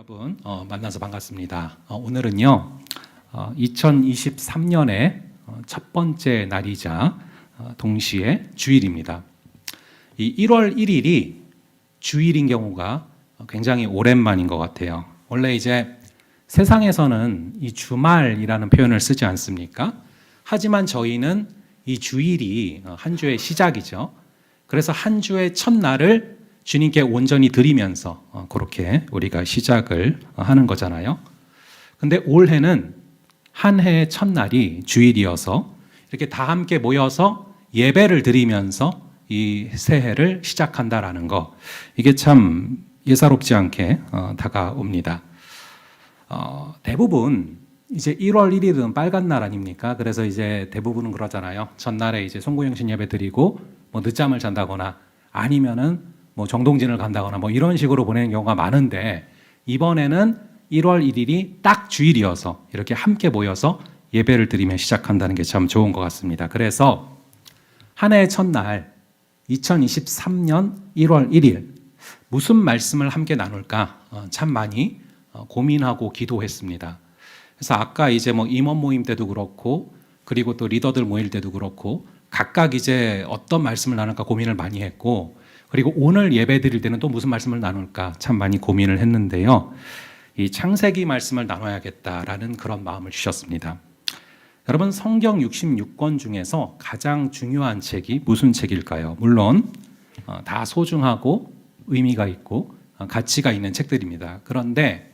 여러분 어, 만나서 반갑습니다. 어, 오늘은요 2023년의 어, 첫 번째 날이자 어, 동시에 주일입니다. 이 1월 1일이 주일인 경우가 굉장히 오랜만인 것 같아요. 원래 이제 세상에서는 이 주말이라는 표현을 쓰지 않습니까? 하지만 저희는 이 주일이 어, 한 주의 시작이죠. 그래서 한 주의 첫날을 주님께 온전히 드리면서 어, 그렇게 우리가 시작을 어, 하는 거잖아요. 근데 올해는 한 해의 첫날이 주일이어서 이렇게 다 함께 모여서 예배를 드리면서 이 새해를 시작한다라는 거 이게 참 예사롭지 않게 어, 다가옵니다. 어, 대부분 이제 1월 1일은 빨간 날 아닙니까? 그래서 이제 대부분은 그러잖아요. 전날에 이제 송구영신 예배 드리고 뭐 늦잠을 잔다거나 아니면은 뭐 정동진을 간다거나 뭐 이런 식으로 보내는 경우가 많은데 이번에는 1월 1일이 딱 주일이어서 이렇게 함께 모여서 예배를 드리며 시작한다는 게 참 좋은 것 같습니다. 그래서 한 해의 첫날 2023년 1월 1일 무슨 말씀을 함께 나눌까 어, 참 많이 어, 고민하고 기도했습니다. 그래서 아까 이제 뭐 임원 모임 때도 그렇고 그리고 또 리더들 모일 때도 그렇고 각각 이제 어떤 말씀을 나눌까 고민을 많이 했고 그리고 오늘 예배 드릴 때는 또 무슨 말씀을 나눌까 참 많이 고민을 했는데요. 이 창세기 말씀을 나눠야겠다라는 그런 마음을 주셨습니다. 여러분 성경 66권 중에서 가장 중요한 책이 무슨 책일까요? 물론 어, 다 소중하고 의미가 있고 어, 가치가 있는 책들입니다. 그런데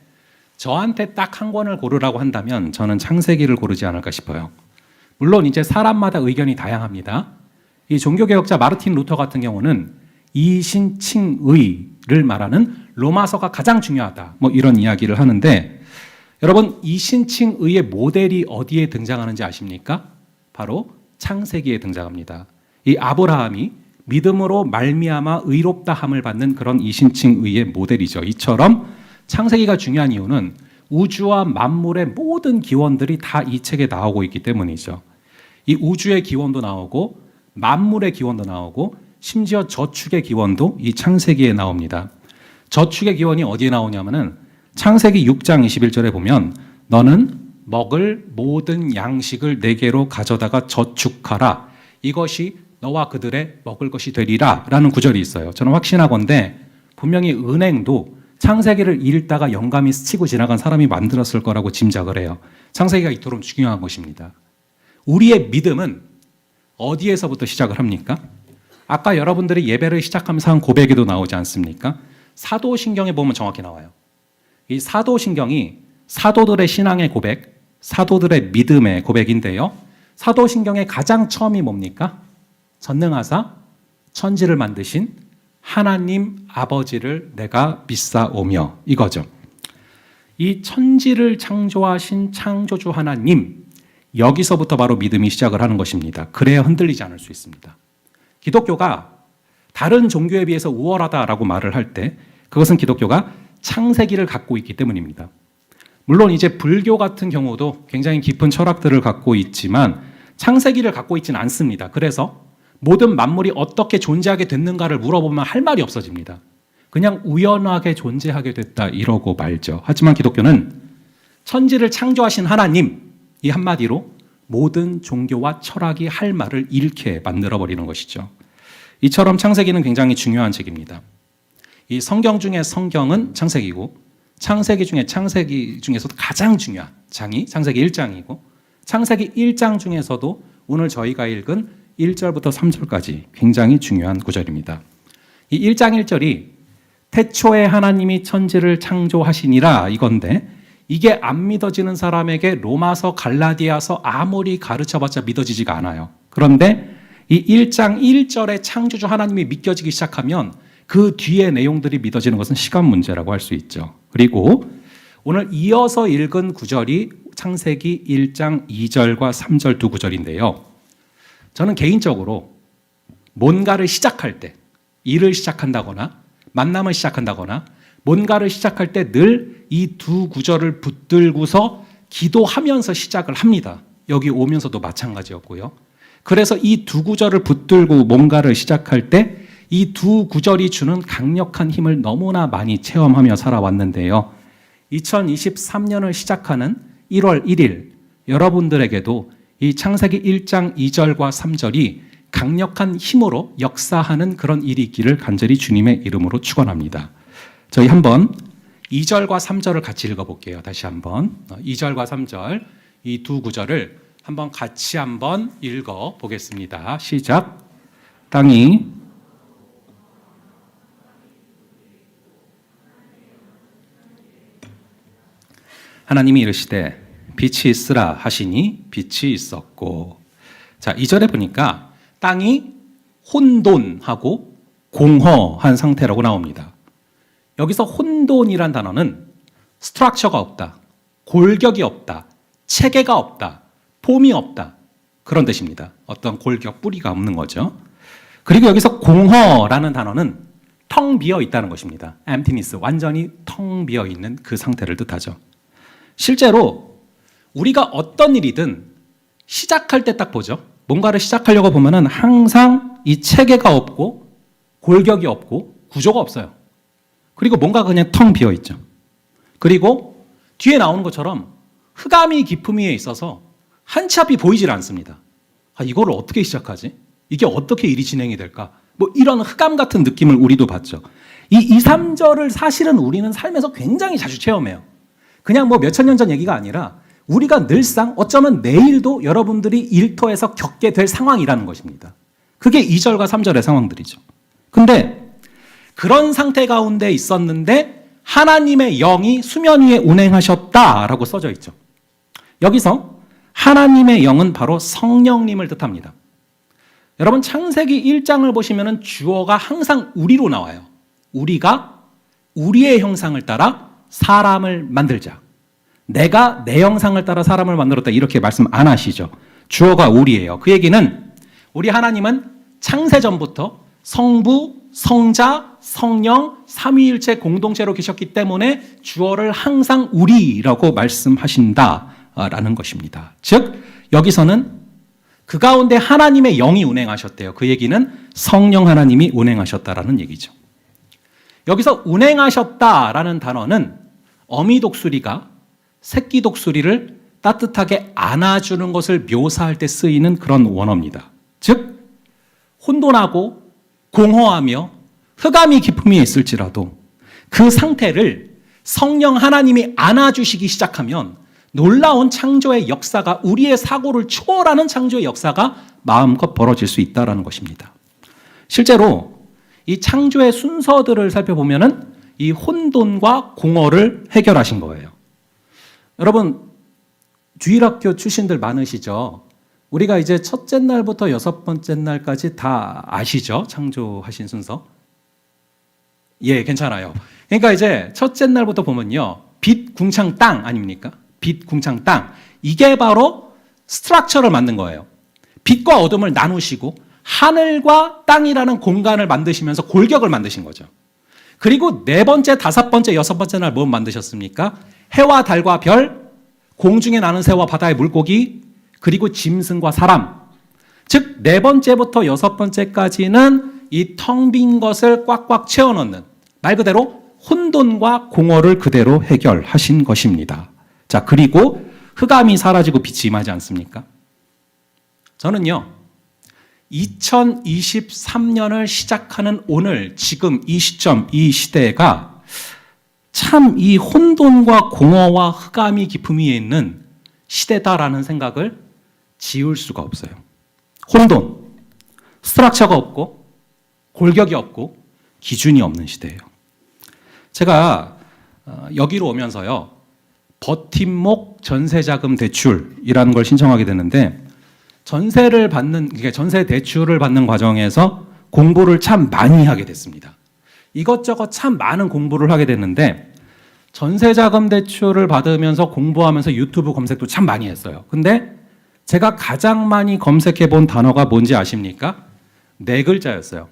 저한테 딱 한 권을 고르라고 한다면 저는 창세기를 고르지 않을까 싶어요. 물론 이제 사람마다 의견이 다양합니다. 이 종교개혁자 마르틴 루터 같은 경우는 이신칭의를 말하는 로마서가 가장 중요하다. 뭐 이런 이야기를 하는데 여러분 이신칭의의 모델이 어디에 등장하는지 아십니까? 바로 창세기에 등장합니다. 이 아브라함이 믿음으로 말미암아 의롭다함을 받는 그런 이신칭의의 모델이죠. 이처럼 창세기가 중요한 이유는 우주와 만물의 모든 기원들이 다 이 책에 나오고 있기 때문이죠. 이 우주의 기원도 나오고 만물의 기원도 나오고 심지어 저축의 기원도 이 창세기에 나옵니다. 저축의 기원이 어디에 나오냐면은 창세기 6장 21절에 보면 너는 먹을 모든 양식을 내게로 가져다가 저축하라. 이것이 너와 그들의 먹을 것이 되리라. 라는 구절이 있어요. 저는 확신하건대 분명히 은행도 창세기를 읽다가 영감이 스치고 지나간 사람이 만들었을 거라고 짐작을 해요. 창세기가 이토록 중요한 것입니다. 우리의 믿음은 어디에서부터 시작을 합니까? 아까 여러분들이 예배를 시작하면서 한 고백에도 나오지 않습니까? 사도신경에 보면 정확히 나와요. 이 사도신경이 사도들의 신앙의 고백, 사도들의 믿음의 고백인데요. 사도신경의 가장 처음이 뭡니까? 전능하사 천지를 만드신 하나님 아버지를 내가 믿사오며 이거죠. 이 천지를 창조하신 창조주 하나님 여기서부터 바로 믿음이 시작을 하는 것입니다. 그래야 흔들리지 않을 수 있습니다. 기독교가 다른 종교에 비해서 우월하다라고 말을 할 때 그것은 기독교가 창세기를 갖고 있기 때문입니다. 물론 이제 불교 같은 경우도 굉장히 깊은 철학들을 갖고 있지만 창세기를 갖고 있지는 않습니다. 그래서 모든 만물이 어떻게 존재하게 됐는가를 물어보면 할 말이 없어집니다. 그냥 우연하게 존재하게 됐다 이러고 말죠. 하지만 기독교는 천지를 창조하신 하나님 이 한마디로 모든 종교와 철학이 할 말을 잃게 만들어 버리는 것이죠. 이처럼 창세기는 굉장히 중요한 책입니다. 이 성경 중에 성경은 창세기고 창세기 중에 창세기 중에서도 가장 중요한 장이 창세기 1장이고 창세기 1장 중에서도 오늘 저희가 읽은 1절부터 3절까지 굉장히 중요한 구절입니다. 이 1장 1절이 태초에 하나님이 천지를 창조하시니라 이건데 이게 안 믿어지는 사람에게 로마서 갈라디아서 아무리 가르쳐봤자 믿어지지가 않아요. 그런데 이 1장 1절의 창조주 하나님이 믿겨지기 시작하면 그 뒤의 내용들이 믿어지는 것은 시간 문제라고 할 수 있죠. 그리고 오늘 이어서 읽은 구절이 창세기 1장 2절과 3절 두 구절인데요. 저는 개인적으로 뭔가를 시작할 때, 일을 시작한다거나 만남을 시작한다거나 뭔가를 시작할 때 늘 이 두 구절을 붙들고서 기도하면서 시작을 합니다. 여기 오면서도 마찬가지였고요. 그래서 이 두 구절을 붙들고 뭔가를 시작할 때 이 두 구절이 주는 강력한 힘을 너무나 많이 체험하며 살아왔는데요. 2023년을 시작하는 1월 1일 여러분들에게도 이 창세기 1장 2절과 3절이 강력한 힘으로 역사하는 그런 일이 있기를 간절히 주님의 이름으로 축원합니다. 저희 한번 2절과 3절을 같이 읽어볼게요. 다시 한번 2절과 3절 이 두 구절을 한번 같이 한번 읽어 보겠습니다. 시작. 땅이 하나님이 이르시되 빛이 있으라 하시니 빛이 있었고 자, 2절에 보니까 땅이 혼돈하고 공허한 상태라고 나옵니다. 여기서 혼돈이란 단어는 스트럭처가 없다. 골격이 없다. 체계가 없다. 폼이 없다. 그런 뜻입니다. 어떤 골격 뿌리가 없는 거죠. 그리고 여기서 공허라는 단어는 텅 비어 있다는 것입니다. emptiness, 완전히 텅 비어 있는 그 상태를 뜻하죠. 실제로 우리가 어떤 일이든 시작할 때 딱 보죠. 뭔가를 시작하려고 보면은 항상 이 체계가 없고 골격이 없고 구조가 없어요. 그리고 뭔가 그냥 텅 비어 있죠. 그리고 뒤에 나오는 것처럼 흑암이 기품위에 있어서 한 치 앞이 보이질 않습니다. 아, 이거를 어떻게 시작하지? 이게 어떻게 일이 진행이 될까? 뭐 이런 흑암 같은 느낌을 우리도 받죠. 이 2, 3절을 사실은 우리는 삶에서 굉장히 자주 체험해요. 그냥 뭐 몇천 년 전 얘기가 아니라 우리가 늘상 어쩌면 내일도 여러분들이 일터에서 겪게 될 상황이라는 것입니다. 그게 2절과 3절의 상황들이죠. 근데 그런 상태 가운데 있었는데 하나님의 영이 수면 위에 운행하셨다라고 써져 있죠. 여기서 하나님의 영은 바로 성령님을 뜻합니다. 여러분 창세기 1장을 보시면은 주어가 항상 우리로 나와요. 우리가 우리의 형상을 따라 사람을 만들자. 내가 내 형상을 따라 사람을 만들었다 이렇게 말씀 안 하시죠. 주어가 우리예요. 그 얘기는 우리 하나님은 창세 전부터 성부, 성자, 성령, 삼위일체 공동체로 계셨기 때문에 주어를 항상 우리라고 말씀하신다라는 것입니다. 즉 여기서는 그 가운데 하나님의 영이 운행하셨대요. 그 얘기는 성령 하나님이 운행하셨다라는 얘기죠. 여기서 운행하셨다라는 단어는 어미 독수리가 새끼 독수리를 따뜻하게 안아주는 것을 묘사할 때 쓰이는 그런 원어입니다. 즉, 혼돈하고 공허하며 흑암이 기품이 있을지라도 그 상태를 성령 하나님이 안아주시기 시작하면 놀라운 창조의 역사가 우리의 사고를 초월하는 창조의 역사가 마음껏 벌어질 수 있다는 것입니다. 실제로 이 창조의 순서들을 살펴보면은 이 혼돈과 공허를 해결하신 거예요. 여러분, 주일학교 출신들 많으시죠? 우리가 이제 첫째 날부터 여섯 번째 날까지 다 아시죠? 창조하신 순서? 예, 괜찮아요. 그러니까 이제 첫째 날부터 보면요. 빛, 궁창, 땅 아닙니까? 빛, 궁창, 땅. 이게 바로 스트럭처를 만든 거예요. 빛과 어둠을 나누시고 하늘과 땅이라는 공간을 만드시면서 골격을 만드신 거죠. 그리고 네 번째, 다섯 번째, 여섯 번째 날 뭐 만드셨습니까? 해와 달과 별, 공중에 나는 새와 바다의 물고기, 그리고 짐승과 사람. 즉, 네 번째부터 여섯 번째까지는 이 텅 빈 것을 꽉꽉 채워 넣는 말 그대로 혼돈과 공허를 그대로 해결하신 것입니다. 자, 그리고 흑암이 사라지고 빛이 임하지 않습니까? 저는요, 2023년을 시작하는 오늘, 지금 이 시점, 이 시대가 참 이 혼돈과 공허와 흑암이 깊음 위에 있는 시대다라는 생각을 지울 수가 없어요. 혼돈, 스트럭처가 없고, 골격이 없고, 기준이 없는 시대예요. 제가 어, 여기로 오면서요, 버팀목 전세자금 대출이라는 걸 신청하게 되는데, 전세를 받는, 그러니까 전세 대출을 받는 과정에서 공부를 참 많이 하게 됐습니다. 이것저것 참 많은 공부를 하게 됐는데, 전세자금 대출을 받으면서 공부하면서 유튜브 검색도 참 많이 했어요. 근데 제가 가장 많이 검색해 본 단어가 뭔지 아십니까? 네 글자였어요.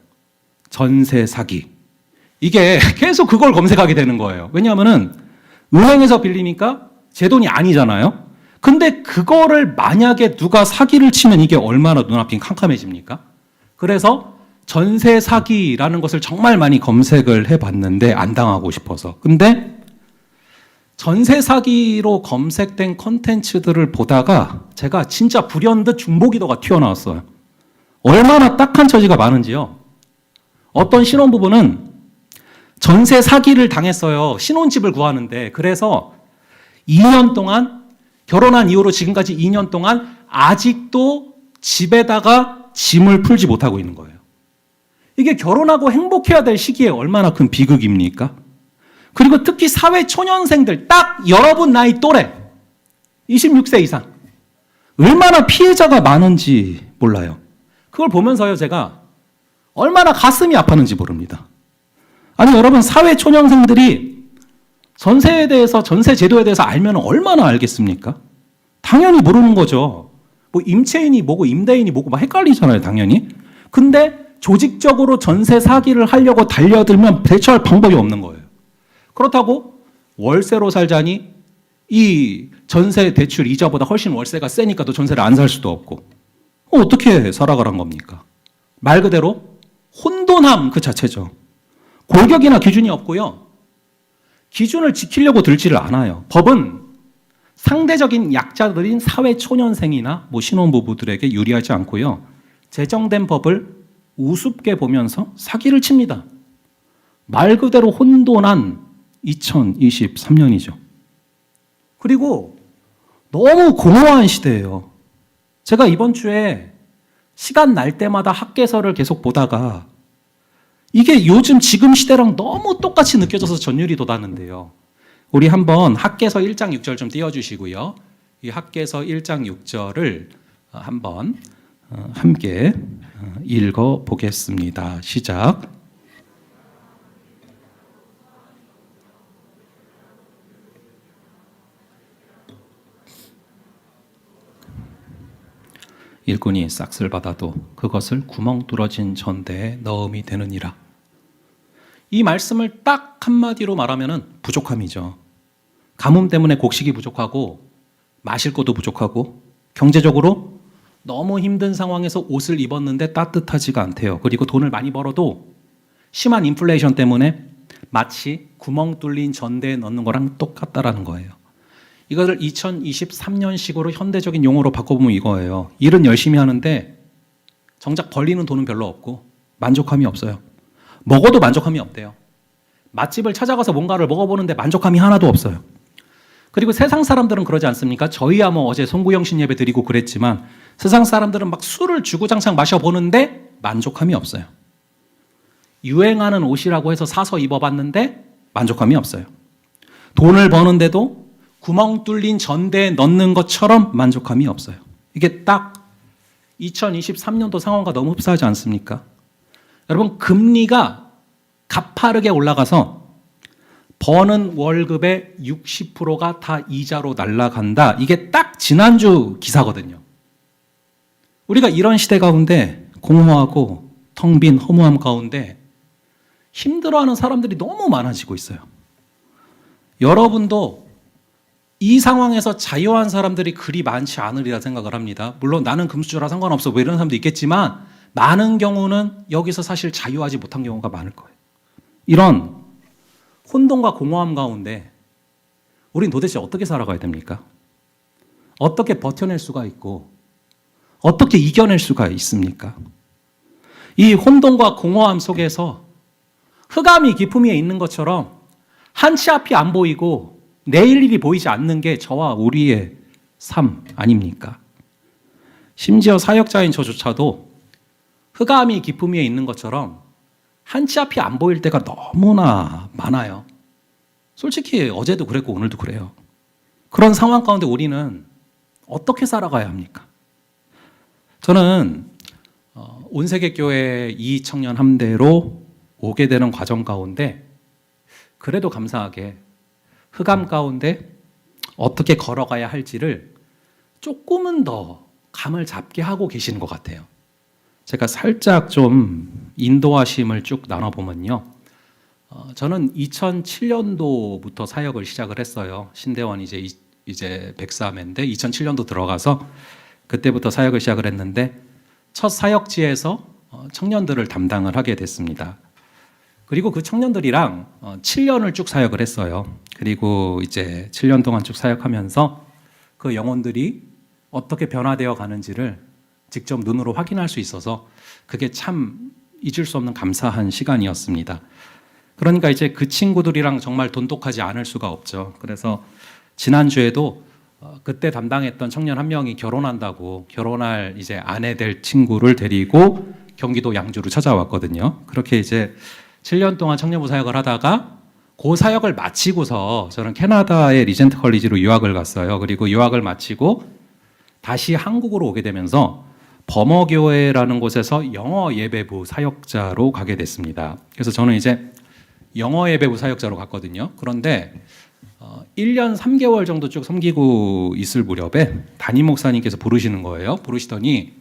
전세 사기. 이게 계속 그걸 검색하게 되는 거예요. 왜냐하면은 은행에서 빌리니까 제 돈이 아니잖아요. 근데 그거를 만약에 누가 사기를 치면 이게 얼마나 눈앞이 캄캄해집니까? 그래서 전세 사기라는 것을 정말 많이 검색을 해 봤는데 안 당하고 싶어서. 근데 전세 사기로 검색된 컨텐츠들을 보다가 제가 진짜 불현듯 중보기도가 튀어나왔어요. 얼마나 딱한 처지가 많은지요. 어떤 신혼부부는 전세 사기를 당했어요. 신혼집을 구하는데. 그래서 2년 동안, 결혼한 이후로 지금까지 2년 동안 아직도 집에다가 짐을 풀지 못하고 있는 거예요. 이게 결혼하고 행복해야 될 시기에 얼마나 큰 비극입니까? 그리고 특히 사회 초년생들, 딱 여러분 나이 또래, 26세 이상. 얼마나 피해자가 많은지 몰라요. 그걸 보면서요, 제가 얼마나 가슴이 아팠는지 모릅니다. 아니, 여러분, 사회 초년생들이 전세에 대해서, 전세 제도에 대해서 알면 얼마나 알겠습니까? 당연히 모르는 거죠. 뭐, 임차인이 뭐고, 임대인이 뭐고, 막 헷갈리잖아요, 당연히. 근데 조직적으로 전세 사기를 하려고 달려들면 대처할 방법이 없는 거예요. 그렇다고 월세로 살자니 이 전세 대출 이자보다 훨씬 월세가 세니까 또 전세를 안 살 수도 없고 어, 어떻게 살아가란 겁니까? 말 그대로 혼돈함 그 자체죠. 골격이나 기준이 없고요. 기준을 지키려고 들지를 않아요. 법은 상대적인 약자들인 사회 초년생이나 뭐 신혼부부들에게 유리하지 않고요. 제정된 법을 우습게 보면서 사기를 칩니다. 말 그대로 혼돈한 2023년이죠. 그리고 너무 공허한 시대예요. 제가 이번 주에 시간 날 때마다 학계서를 계속 보다가 이게 요즘 지금 시대랑 너무 똑같이 느껴져서 전율이 돋았는데요. 우리 한번 학계서 1장 6절 좀 띄워주시고요. 이 학계서 1장 6절을 한번 어, 함께 어, 읽어 보겠습니다. 시작. 일꾼이 싹쓸 받아도 그것을 구멍 뚫어진 전대에 넣음이 되느니라. 이 말씀을 딱 한마디로 말하면은 부족함이죠. 가뭄 때문에 곡식이 부족하고 마실 것도 부족하고 경제적으로 너무 힘든 상황에서 옷을 입었는데 따뜻하지가 않대요. 그리고 돈을 많이 벌어도 심한 인플레이션 때문에 마치 구멍 뚫린 전대에 넣는 거랑 똑같다라는 거예요. 이거를 2023년식으로 현대적인 용어로 바꿔보면 이거예요. 일은 열심히 하는데 정작 벌리는 돈은 별로 없고 만족함이 없어요. 먹어도 만족함이 없대요. 맛집을 찾아가서 뭔가를 먹어보는데 만족함이 하나도 없어요. 그리고 세상 사람들은 그러지 않습니까? 저희야 뭐 어제 송구영신 예배 드리고 그랬지만 세상 사람들은 막 술을 주구장창 마셔보는데 만족함이 없어요. 유행하는 옷이라고 해서 사서 입어봤는데 만족함이 없어요. 돈을 버는데도 구멍 뚫린 전대에 넣는 것처럼 만족함이 없어요. 이게 딱 2023년도 상황과 너무 흡사하지 않습니까? 여러분, 금리가 가파르게 올라가서 버는 월급의 60%가 다 이자로 날라간다. 이게 딱 지난주 기사거든요. 우리가 이런 시대 가운데 공허하고 텅 빈 허무함 가운데 힘들어하는 사람들이 너무 많아지고 있어요. 여러분도 이 상황에서 자유한 사람들이 그리 많지 않으리라 생각을 합니다. 물론 나는 금수저라 상관없어. 뭐 이런 사람도 있겠지만 많은 경우는 여기서 사실 자유하지 못한 경우가 많을 거예요. 이런 혼돈과 공허함 가운데 우린 도대체 어떻게 살아가야 됩니까? 어떻게 버텨낼 수가 있고 어떻게 이겨낼 수가 있습니까? 이 혼돈과 공허함 속에서 흑암이 깊음 위에 있는 것처럼 한 치 앞이 안 보이고 내일 일이 보이지 않는 게 저와 우리의 삶 아닙니까? 심지어 사역자인 저조차도 흑암이 깊음 위에 있는 것처럼 한치 앞이 안 보일 때가 너무나 많아요. 솔직히 어제도 그랬고 오늘도 그래요. 그런 상황 가운데 우리는 어떻게 살아가야 합니까? 저는 어, 온세계교회 이 청년 함대로 오게 되는 과정 가운데 그래도 감사하게 흑암 가운데 어떻게 걸어가야 할지를 조금은 더 감을 잡게 하고 계시는 것 같아요. 제가 살짝 좀 인도하심을 쭉 나눠보면요. 어, 저는 2007년도부터 사역을 시작을 했어요. 신대원 이제 이- 이제 백사매인데 2007년도 들어가서 그때부터 사역을 시작을 했는데 첫 사역지에서 어, 청년들을 담당을 하게 됐습니다. 그리고 그 청년들이랑 어, 7년을 쭉 사역을 했어요. 그리고 이제 7년 동안 쭉 사역하면서 그 영혼들이 어떻게 변화되어 가는지를 직접 눈으로 확인할 수 있어서 그게 참 잊을 수 없는 감사한 시간이었습니다. 그러니까 이제 그 친구들이랑 정말 돈독하지 않을 수가 없죠. 그래서 지난주에도 어, 그때 담당했던 청년 한 명이 결혼한다고 결혼할 이제 아내 될 친구를 데리고 경기도 양주로 찾아왔거든요. 그렇게 이제 7년 동안 청년부 사역을 하다가 그 사역을 마치고서 저는 캐나다의 리젠트 컬리지로 유학을 갔어요. 그리고 유학을 마치고 다시 한국으로 오게 되면서 범어교회라는 곳에서 영어 예배부 사역자로 가게 됐습니다. 그래서 저는 이제 영어 예배부 사역자로 갔거든요. 그런데 어, 1년 3개월 정도 쭉 섬기고 있을 무렵에 담임 목사님께서 부르시는 거예요. 부르시더니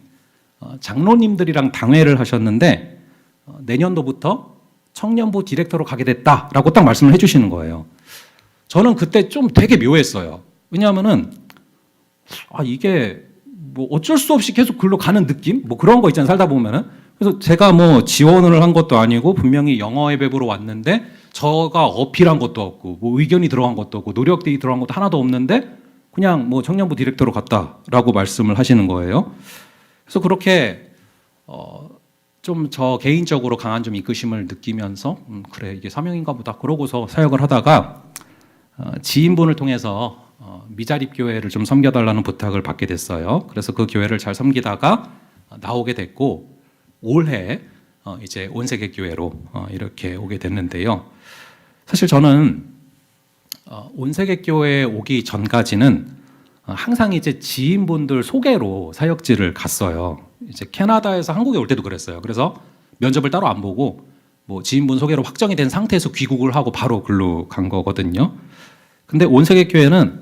어, 장로님들이랑 당회를 하셨는데 어, 내년도부터 청년부 디렉터로 가게 됐다라고 딱 말씀을 해주시는 거예요. 저는 그때 좀 되게 묘했어요. 왜냐하면은 아 이게 뭐 어쩔 수 없이 계속 글로 가는 느낌? 뭐 그런 거 있잖아요. 살다 보면은. 그래서 제가 뭐 지원을 한 것도 아니고 분명히 영어 예배부로 왔는데 저가 어필한 것도 없고 뭐 의견이 들어간 것도 없고 노력들이 들어간 것도 하나도 없는데 그냥 뭐 청년부 디렉터로 갔다라고 말씀을 하시는 거예요. 그래서 그렇게 어 좀 저 개인적으로 강한 좀 이끄심을 느끼면서 음 그래 이게 사명인가 보다 그러고서 사역을 하다가 어 지인분을 통해서 어 미자립 교회를 좀 섬겨달라는 부탁을 받게 됐어요. 그래서 그 교회를 잘 섬기다가 나오게 됐고 올해 어 이제 온 세계 교회로 어 이렇게 오게 됐는데요. 사실 저는 어 온 세계 교회에 오기 전까지는 어, 항상 이제 지인분들 소개로 사역지를 갔어요. 이제 캐나다에서 한국에 올 때도 그랬어요. 그래서 면접을 따로 안 보고 뭐 지인분 소개로 확정이 된 상태에서 귀국을 하고 바로 글로 간 거거든요. 근데 온세계 교회는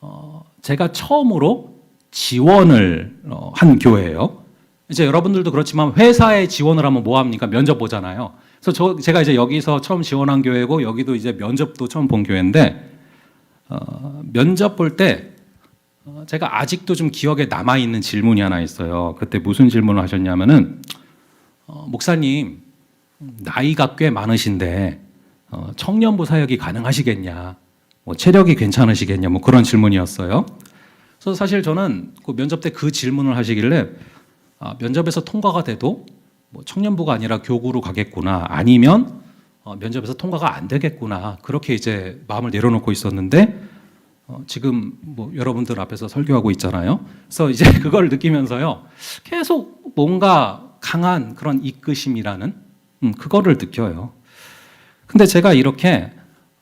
어 제가 처음으로 지원을 어, 한 교회예요. 이제 여러분들도 그렇지만 회사에 지원을 하면 뭐 합니까? 면접 보잖아요. 그래서 저 제가 이제 여기서 처음 지원한 교회고 여기도 이제 면접도 처음 본 교회인데 어, 면접 볼때 어, 제가 아직도 좀 기억에 남아 있는 질문이 하나 있어요. 그때 무슨 질문을 하셨냐면은 어, 목사님 나이가 꽤 많으신데 어, 청년부 사역이 가능하시겠냐? 뭐 체력이 괜찮으시겠냐? 뭐 그런 질문이었어요. 그래서 사실 저는 그 면접 때 그 질문을 하시길래 아, 면접에서 통과가 돼도 뭐 청년부가 아니라 교구로 가겠구나 아니면 어, 면접에서 통과가 안 되겠구나 그렇게 이제 마음을 내려놓고 있었는데 어, 지금 뭐 여러분들 앞에서 설교하고 있잖아요. 그래서 이제 그걸 느끼면서요. 계속 뭔가 강한 그런 이끄심이라는 음, 그거를 느껴요. 근데 제가 이렇게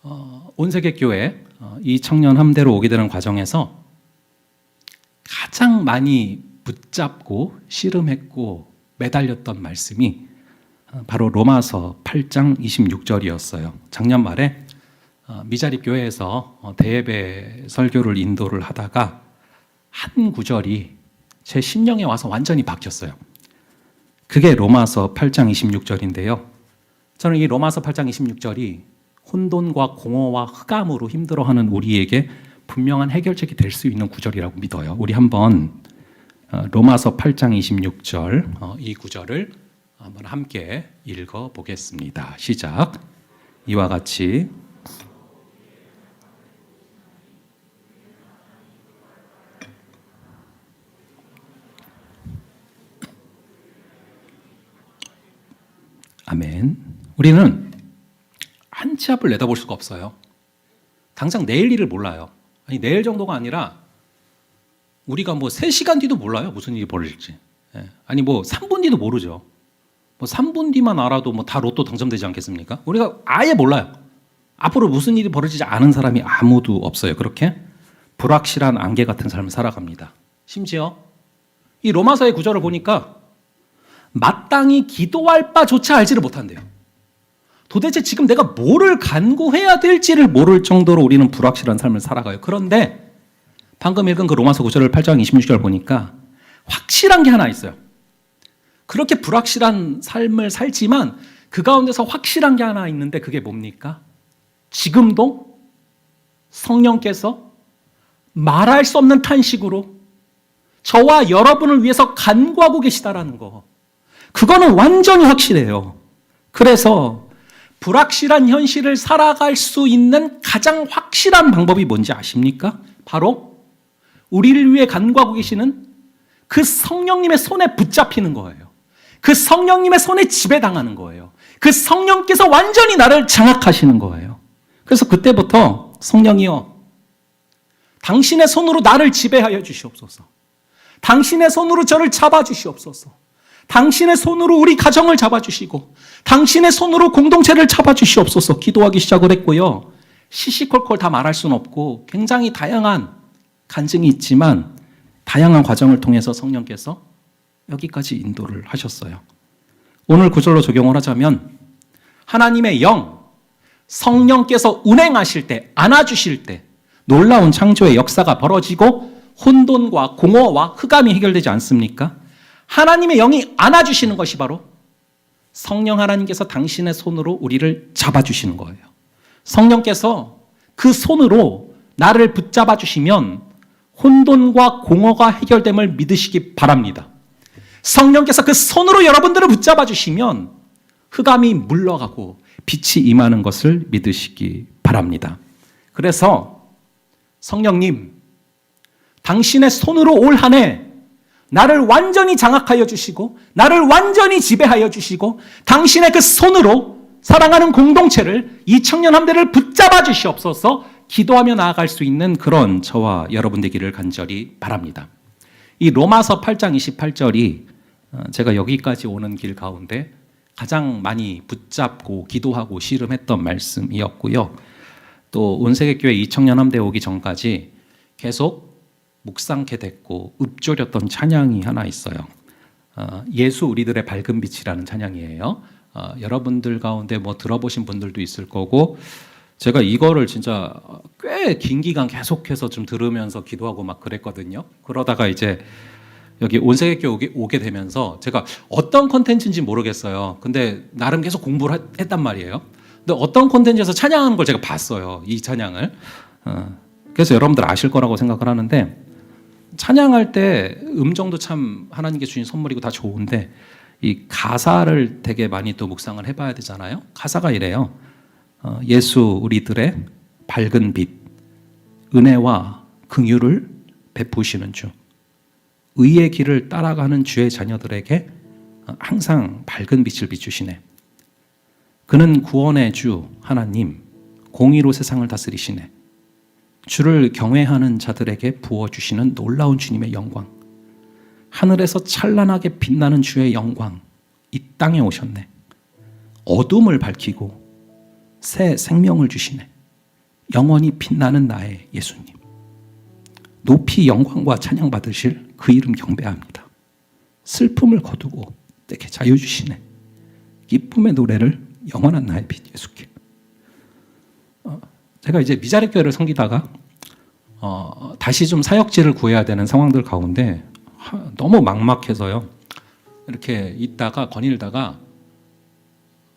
어, 온세계 교회 어, 이 청년 함대로 오게 되는 과정에서 가장 많이 붙잡고 씨름했고 매달렸던 말씀이 어, 바로 로마서 8장 26절이었어요. 작년 말에 어, 미자립 교회에서 어, 대예배 설교를 인도를 하다가 한 구절이 제 심령에 와서 완전히 바뀌었어요. 그게 로마서 8장 26절인데요. 저는 이 로마서 8장 26절이 혼돈과 공허와 흑암으로 힘들어하는 우리에게 분명한 해결책이 될 수 있는 구절이라고 믿어요. 우리 한번 어, 로마서 8장 26절 이 구절을 한번 함께 읽어 보겠습니다. 시작. 이와 같이 아멘. 우리는 한치 앞을 내다볼 수가 없어요. 당장 내일 일을 몰라요. 아니 내일 정도가 아니라 우리가 뭐 3시간 뒤도 몰라요. 무슨 일이 벌어질지. 예. 아니 뭐 3분 뒤도 모르죠. 뭐 3분 뒤만 알아도 뭐 다 로또 당첨되지 않겠습니까? 우리가 아예 몰라요. 앞으로 무슨 일이 벌어지지 않은 사람이 아무도 없어요. 그렇게 불확실한 안개 같은 삶을 살아갑니다. 심지어 이 로마서의 구절을 보니까 마땅히 기도할 바조차 알지를 못한대요. 도대체 지금 내가 뭐를 간구해야 될지를 모를 정도로 우리는 불확실한 삶을 살아가요. 그런데 방금 읽은 그 로마서 9절 8장 26절 보니까 확실한 게 하나 있어요. 그렇게 불확실한 삶을 살지만 그 가운데서 확실한 게 하나 있는데 그게 뭡니까? 지금도 성령께서 말할 수 없는 탄식으로 저와 여러분을 위해서 간구하고 계시다라는 거. 그거는 완전히 확실해요. 그래서 불확실한 현실을 살아갈 수 있는 가장 확실한 방법이 뭔지 아십니까? 바로 우리를 위해 간구하고 계시는 그 성령님의 손에 붙잡히는 거예요. 그 성령님의 손에 지배당하는 거예요. 그 성령께서 완전히 나를 장악하시는 거예요. 그래서 그때부터 성령이여, 당신의 손으로 나를 지배하여 주시옵소서. 당신의 손으로 저를 잡아 주시옵소서. 당신의 손으로 우리 가정을 잡아주시고, 당신의 손으로 공동체를 잡아주시옵소서 기도하기 시작을 했고요. 시시콜콜 다 말할 수는 없고, 굉장히 다양한 간증이 있지만, 다양한 과정을 통해서 성령께서 여기까지 인도를 하셨어요. 오늘 구절로 적용을 하자면, 하나님의 영, 성령께서 운행하실 때, 안아주실 때, 놀라운 창조의 역사가 벌어지고, 혼돈과 공허와 흑암이 해결되지 않습니까? 하나님의 영이 안아주시는 것이 바로 성령 하나님께서 당신의 손으로 우리를 잡아주시는 거예요. 성령께서 그 손으로 나를 붙잡아 주시면 혼돈과 공허가 해결됨을 믿으시기 바랍니다. 성령께서 그 손으로 여러분들을 붙잡아 주시면 흑암이 물러가고 빛이 임하는 것을 믿으시기 바랍니다. 그래서 성령님, 당신의 손으로 올 한 해 나를 완전히 장악하여 주시고 나를 완전히 지배하여 주시고 당신의 그 손으로 사랑하는 공동체를 이 청년 함대를 붙잡아 주시옵소서 기도하며 나아갈 수 있는 그런 저와 여러분 되기를 간절히 바랍니다. 이 로마서 8장 28절이 어, 제가 여기까지 오는 길 가운데 가장 많이 붙잡고 기도하고 씨름했던 말씀이었고요. 또 온세계교회 이 청년 함대 오기 전까지 계속 묵상케 됐고 읊조렸던 찬양이 하나 있어요. 어, 예수 우리들의 밝은 빛이라는 찬양이에요. 어, 여러분들 가운데 뭐 들어보신 분들도 있을 거고 제가 이거를 진짜 꽤 긴 기간 계속해서 좀 들으면서 기도하고 막 그랬거든요. 그러다가 이제 여기 온세계교 오게, 오게 되면서 제가 어떤 컨텐츠인지 모르겠어요. 근데 나름 계속 공부를 했- 했단 말이에요. 근데 어떤 컨텐츠에서 찬양하는 걸 제가 봤어요. 이 찬양을. 어, 그래서 여러분들 아실 거라고 생각을 하는데 찬양할 때 음정도 참 하나님께 주신 선물이고 다 좋은데 이 가사를 되게 많이 또 묵상을 해봐야 되잖아요. 가사가 이래요. 어, 예수 우리들의 밝은 빛, 은혜와 긍휼을 베푸시는 주, 의의 길을 따라가는 주의 자녀들에게 어, 항상 밝은 빛을 비추시네. 그는 구원의 주 하나님, 공의로 세상을 다스리시네. 주를 경외하는 자들에게 부어주시는 놀라운 주님의 영광. 하늘에서 찬란하게 빛나는 주의 영광. 이 땅에 오셨네. 어둠을 밝히고 새 생명을 주시네. 영원히 빛나는 나의 예수님. 높이 영광과 찬양 받으실 그 이름 경배합니다. 슬픔을 거두고 내게 자유 주시네. 기쁨의 노래를 영원한 나의 빛 예수께. 어, 제가 이제 미자립 교회를 섬기다가 어, 다시 좀 사역지를 구해야 되는 상황들 가운데 하, 너무 막막해서요. 이렇게 있다가 거닐다가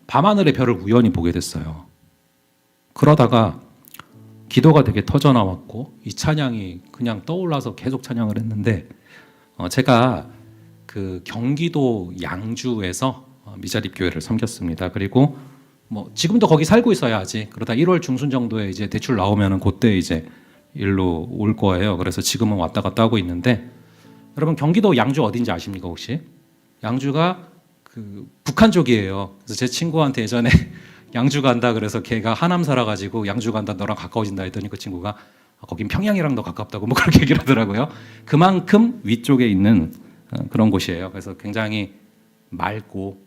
밤하늘의 별을 우연히 보게 됐어요. 그러다가 기도가 되게 터져 나왔고 이 찬양이 그냥 떠올라서 계속 찬양을 했는데 어, 제가 그 경기도 양주에서 어, 미자립 교회를 섬겼습니다. 그리고 뭐 지금도 거기 살고 있어야 하지. 그러다 1월 중순 정도에 이제 대출 나오면은 그때 이제 일로 올 거예요. 그래서 지금은 왔다 갔다 하고 있는데 여러분 경기도 양주 어딘지 아십니까 혹시? 양주가 그 북한 쪽이에요. 그래서 제 친구한테 예전에 양주 간다 그래서 걔가 하남 살아가지고 양주 간다 너랑 가까워진다 했더니 그 친구가 아, 거긴 평양이랑 더 가깝다고 뭐 그렇게 얘기를 하더라고요. 그만큼 위쪽에 있는 어, 그런 곳이에요. 그래서 굉장히 맑고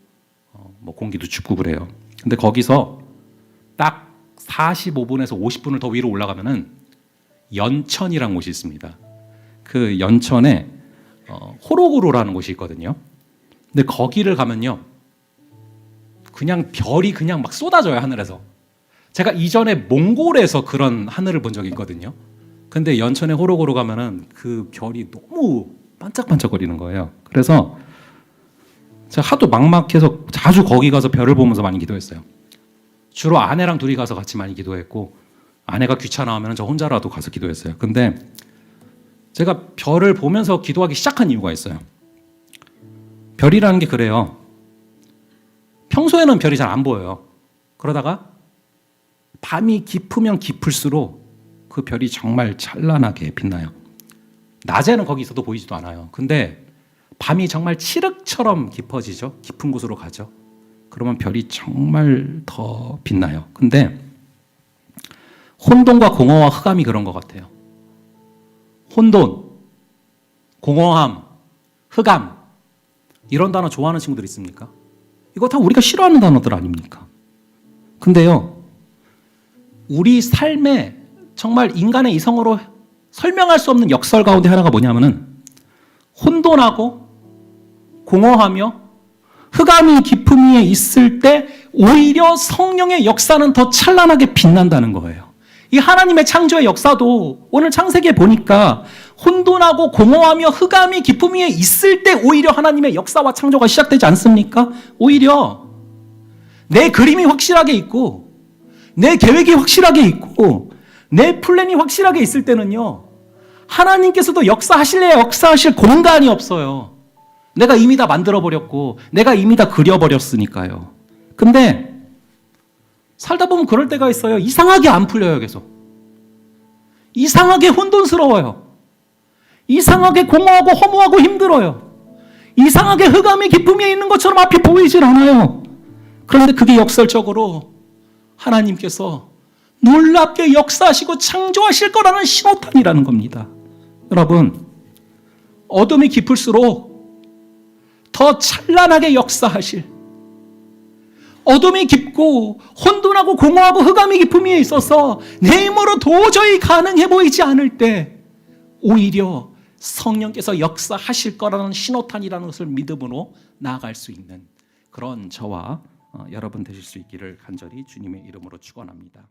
어, 뭐 공기도 춥고 그래요. 근데 거기서 딱 45분에서 50분을 더 위로 올라가면은 연천이라는 곳이 있습니다. 그 연천에 어, 호로구로라는 곳이 있거든요. 근데 거기를 가면요. 그냥 별이 그냥 막 쏟아져요, 하늘에서. 제가 이전에 몽골에서 그런 하늘을 본 적이 있거든요. 근데 연천에 호로구로 가면은 그 별이 너무 반짝반짝거리는 거예요. 그래서 제가 하도 막막해서 자주 거기 가서 별을 보면서 많이 기도했어요. 주로 아내랑 둘이 가서 같이 많이 기도했고 아내가 귀찮아하면 저 혼자라도 가서 기도했어요. 근데 제가 별을 보면서 기도하기 시작한 이유가 있어요. 별이라는 게 그래요. 평소에는 별이 잘 안 보여요. 그러다가 밤이 깊으면 깊을수록 그 별이 정말 찬란하게 빛나요. 낮에는 거기 있어도 보이지도 않아요. 근데 밤이 정말 칠흑처럼 깊어지죠. 깊은 곳으로 가죠. 그러면 별이 정말 더 빛나요. 근데 혼돈과 공허와 흑암이 그런 것 같아요. 혼돈, 공허함, 흑암 이런 단어 좋아하는 친구들 있습니까? 이거 다 우리가 싫어하는 단어들 아닙니까? 근데요, 우리 삶에 정말 인간의 이성으로 설명할 수 없는 역설 가운데 하나가 뭐냐면은 혼돈하고 공허하며 흑암이 깊음 위에 있을 때 오히려 성령의 역사는 더 찬란하게 빛난다는 거예요. 이 하나님의 창조의 역사도 오늘 창세기에 보니까 혼돈하고 공허하며 흑암이 깊음 위에 있을 때 오히려 하나님의 역사와 창조가 시작되지 않습니까? 오히려 내 그림이 확실하게 있고 내 계획이 확실하게 있고 내 플랜이 확실하게 있을 때는요. 하나님께서도 역사하실래 역사하실 공간이 없어요. 내가 이미 다 만들어 버렸고 내가 이미 다 그려 버렸으니까요. 근데 살다 보면 그럴 때가 있어요. 이상하게 안 풀려요, 계속. 이상하게 혼돈스러워요. 이상하게 공허하고 허무하고 힘들어요. 이상하게 깊음 위에 있는 것처럼 앞이 보이질 않아요. 그런데 그게 역설적으로 하나님께서 놀랍게 역사하시고 창조하실 거라는 신호탄이라는 겁니다. 여러분, 어둠이 깊을수록 더 찬란하게 역사하실 어둠이 깊고 혼돈하고 공허하고 흑암이 깊음 위에 있어서 내 힘으로 도저히 가능해 보이지 않을 때 오히려 성령께서 역사하실 거라는 신호탄이라는 것을 믿음으로 나아갈 수 있는 그런 저와 어, 여러분 되실 수 있기를 간절히 주님의 이름으로 축원합니다.